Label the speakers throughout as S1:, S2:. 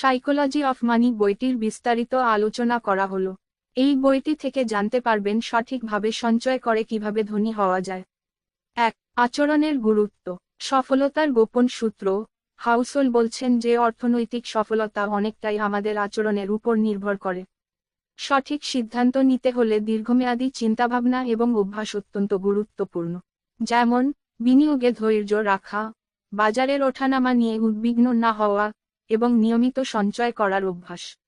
S1: Psychology of money বইটির বিস্তারিত আলোচনা করা হলো। এই বইটি থেকে জানতে পারবেন সঠিকভাবে সঞ্চয় করে কীভাবে ধনী হওয়া যায়। এক, আচরণের গুরুত্ব। সফলতার গোপন সূত্র। হাউসোল বলছেন যে অর্থনৈতিক সফলতা অনেকটাই আমাদের আচরণের উপর নির্ভর করে। সঠিক সিদ্ধান্ত নিতে হলে দীর্ঘমেয়াদী চিন্তাভাবনা এবং অভ্যাস অত্যন্ত গুরুত্বপূর্ণ। যেমন, বিনিয়োগে ধৈর্য রাখা, বাজারের ওঠানামা নিয়ে উদ্বিগ্ন না হওয়া এবং নিয়মিত সঞ্চয় করার অভ্যাস।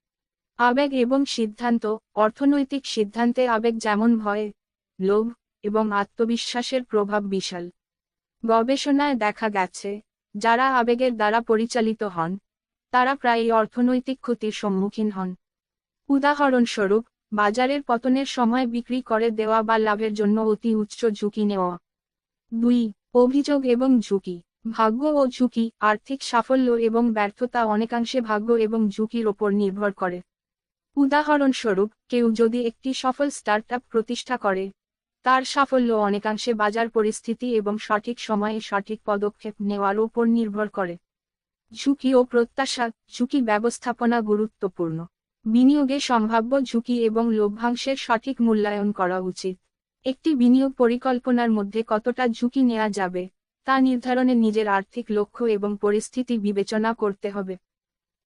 S1: আবেগ এবং সিদ্ধান্ত, অর্থনৈতিক সিদ্ধান্তে আবেগ যেমন ভয়, লোভ এবং আত্মবিশ্বাসের প্রভাব বিশাল। গবেষণায় দেখা গেছে, যারা আবেগের দ্বারা পরিচালিত হন, তারা প্রায়ই অর্থনৈতিক ক্ষতির সম্মুখীন হন। উদাহরণস্বরূপ, বাজারের পতনের সময় বিক্রি করে দেওয়া বা লাভের জন্য অতি উচ্চ ঝুঁকি নেওয়া। দুই, অভিযোগ এবং ঝুঁকি। ভাগ্য ও ঝুঁকি, আর্থিক সাফল্য এবং ব্যর্থতা অনেকাংশে ভাগ্য এবং ঝুঁকির ওপর নির্ভর করে। উদাহরণস্বরূপ, কেউ যদি একটি সফল স্টার্টআপ প্রতিষ্ঠা করে, তার সাফল্য অনেকাংশে বাজার পরিস্থিতি এবং সঠিক সময়ে সঠিক পদক্ষেপ নেওয়ার উপর নির্ভর করে। ঝুঁকি ও প্রত্যাশা, ঝুঁকি ব্যবস্থাপনা গুরুত্বপূর্ণ। বিনিয়োগে সম্ভাব্য ঝুঁকি এবং লভ্যাংশের সঠিক মূল্যায়ন করা উচিত। একটি বিনিয়োগ পরিকল্পনার মধ্যে কতটা ঝুঁকি নেওয়া যাবে তা নির্ধারণে নিজের আর্থিক লক্ষ্য এবং পরিস্থিতি বিবেচনা করতে হবে।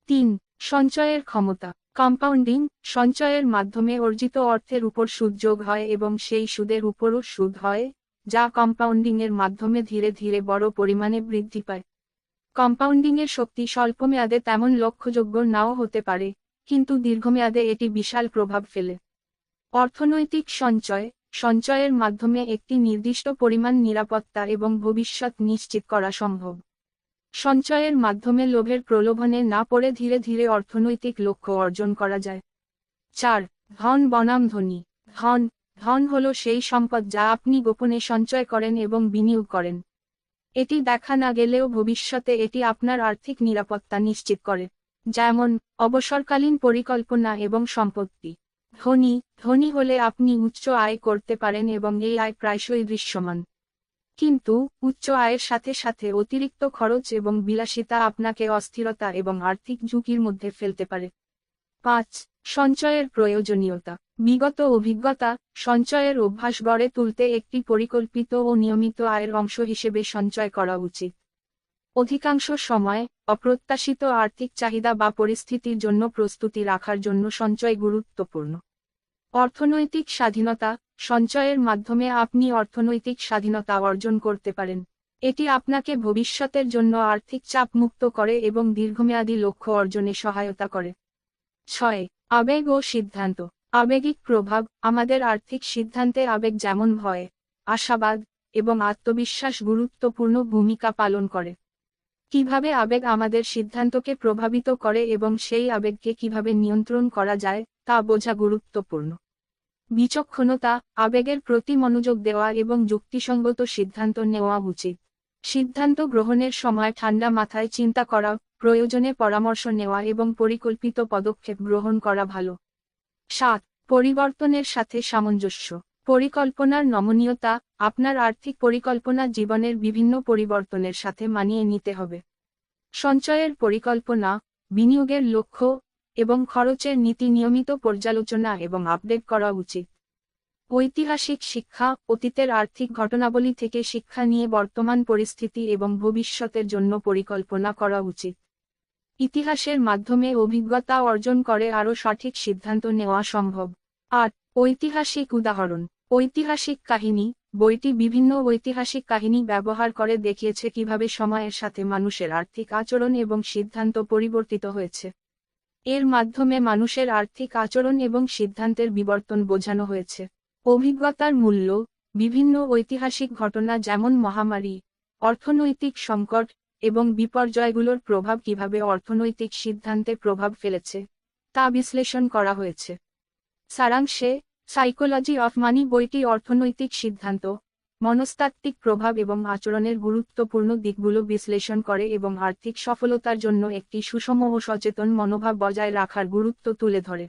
S1: তিন, সঞ্চয়ের ক্ষমতা। কম্পাউন্ডিং, সঞ্চয়ের মাধ্যমে অর্জিত অর্থের উপর সুদ যোগ হয় এবং সেই সুদের উপরও সুদ হয়, যা কম্পাউন্ডিংয়ের মাধ্যমে ধীরে ধীরে বড় পরিমাণে বৃদ্ধি পায়। কম্পাউন্ডিংয়ের শক্তি স্বল্পমেয়াদে তেমন লক্ষ্যযোগ্য নাও হতে পারে, কিন্তু দীর্ঘমেয়াদে এটি বিশাল প্রভাব ফেলে। অর্থনৈতিক সঞ্চয় সঞ্চয়ের মাধ্যমে একটি নির্দিষ্ট পরিমাণ নিরাপত্তা এবং ভবিষ্যৎ নিশ্চিত করা সম্ভব। সঞ্চয়ের মাধ্যমে লোভের প্রলোভনে না পড়ে ধীরে ধীরে অর্থনৈতিক লক্ষ্য অর্জন করা যায়। চার, ধন বনাম ধনী। ধন ধন হল সেই সম্পদ যা আপনি গোপনে সঞ্চয় করেন এবং বিনিয়োগ করেন। এটি দেখা না গেলেও ভবিষ্যতে এটি আপনার আর্থিক নিরাপত্তা নিশ্চিত করে, যেমন অবসরকালীন পরিকল্পনা এবং সম্পত্তি। ধনী ধনী হলে আপনি উচ্চ আয় করতে পারেন এবং এই আয় প্রায়শই দৃশ্যমান। কিন্তু, উচ্চ আয়ের সাথে সাথে অতিরিক্ত খরচ এবং বিলাসিতা আপনাকে অস্থিরতা এবং আর্থিক ঝুঁকির মধ্যে ফেলতে পারে। পাঁচ, সঞ্চয়ের প্রয়োজনীয়তা। বিগত অভিজ্ঞতা, সঞ্চয়ের অভ্যাস গড়ে তুলতে একটি পরিকল্পিত ও নিয়মিত আয়ের অংশ হিসেবে সঞ্চয় করা উচিত। অধিকাংশ সময় অপ্রত্যাশিত আর্থিক চাহিদা বা পরিস্থিতির জন্য প্রস্তুতি রাখার জন্য সঞ্চয় গুরুত্বপূর্ণ। অর্থনৈতিক স্বাধীনতা, সঞ্চয়ের মাধ্যমে আপনি অর্থনৈতিক স্বাধীনতা অর্জন করতে পারেন। এটি আপনাকে ভবিষ্যতের জন্য আর্থিক চাপ মুক্ত করে এবং দীর্ঘমেয়াদী লক্ষ্য অর্জনে সহায়তা করে। ছয়, আবেগ ও সিদ্ধান্ত। আবেগিক প্রভাব আমাদের আর্থিক সিদ্ধান্তে আবেগ যেমন ভয়, আশাবাদ এবং আত্মবিশ্বাস গুরুত্বপূর্ণ ভূমিকা পালন করে। কীভাবে আবেগ আমাদের সিদ্ধান্তকে প্রভাবিত করে এবং সেই আবেগকে কীভাবে নিয়ন্ত্রণ করা যায়, তা বোঝা গুরুত্বপূর্ণ। বিচক্ষণতা, আবেগের প্রতি মনোযোগ দেওয়া এবং যুক্তিসঙ্গত সিদ্ধান্ত নেওয়া উচিত। সিদ্ধান্ত গ্রহণের সময় ঠান্ডা মাথায় চিন্তা করা, প্রয়োজনে পরামর্শ নেওয়া এবং পরিকল্পিত পদক্ষেপ গ্রহণ করা ভালো। সাত, পরিবর্তনের সাথে সামঞ্জস্য। পরিকল্পনার নমনীয়তা, আপনার আর্থিক পরিকল্পনা জীবনের বিভিন্ন পরিবর্তনের সাথে মানিয়ে নিতে হবে। সঞ্চয়ের পরিকল্পনা, বিনিয়োগের লক্ষ্য এবং খরচের নীতি নিয়মিত পর্যালোচনা এবং আপডেট করা উচিত। ঐতিহাসিক শিক্ষা, অতীতের আর্থিক ঘটনাবলী থেকে শিক্ষা নিয়ে বর্তমান পরিস্থিতি এবং ভবিষ্যতের জন্য পরিকল্পনা করা উচিত। ইতিহাসের মাধ্যমে অভিজ্ঞতা অর্জন করে আরও সঠিক সিদ্ধান্ত নেওয়া সম্ভব। আট, ঐতিহাসিক উদাহরণ। ঐতিহাসিক কাহিনী, বইটি বিভিন্ন ঐতিহাসিক কাহিনী ব্যবহার করে দেখিয়েছে কীভাবে সময়ের সাথে মানুষের আর্থিক আচরণ এবং সিদ্ধান্ত পরিবর্তিত হয়েছে। এর মাধ্যমে মানুষের আর্থিক আচরণ এবং সিদ্ধান্তের বিবর্তন বোঝানো হয়েছে। অভিজ্ঞতার মূল্য, বিভিন্ন ঐতিহাসিক ঘটনা যেমন মহামারী, অর্থনৈতিক সংকট এবং বিপর্যয়গুলোর প্রভাব কীভাবে অর্থনৈতিক সিদ্ধান্তে প্রভাব ফেলেছে, তা বিশ্লেষণ করা হয়েছে। সারাংশে সাইকোলজি অফ মানি বইটি অর্থনৈতিক সিদ্ধান্ত, মনস্তাত্ত্বিক প্রভাব এবং আচরণের গুরুত্বপূর্ণ দিকগুলো বিশ্লেষণ করে এবং আর্থিক সফলতার জন্য একটি সুষম ও সচেতন মনোভাব বজায় রাখার গুরুত্ব তুলে ধরে।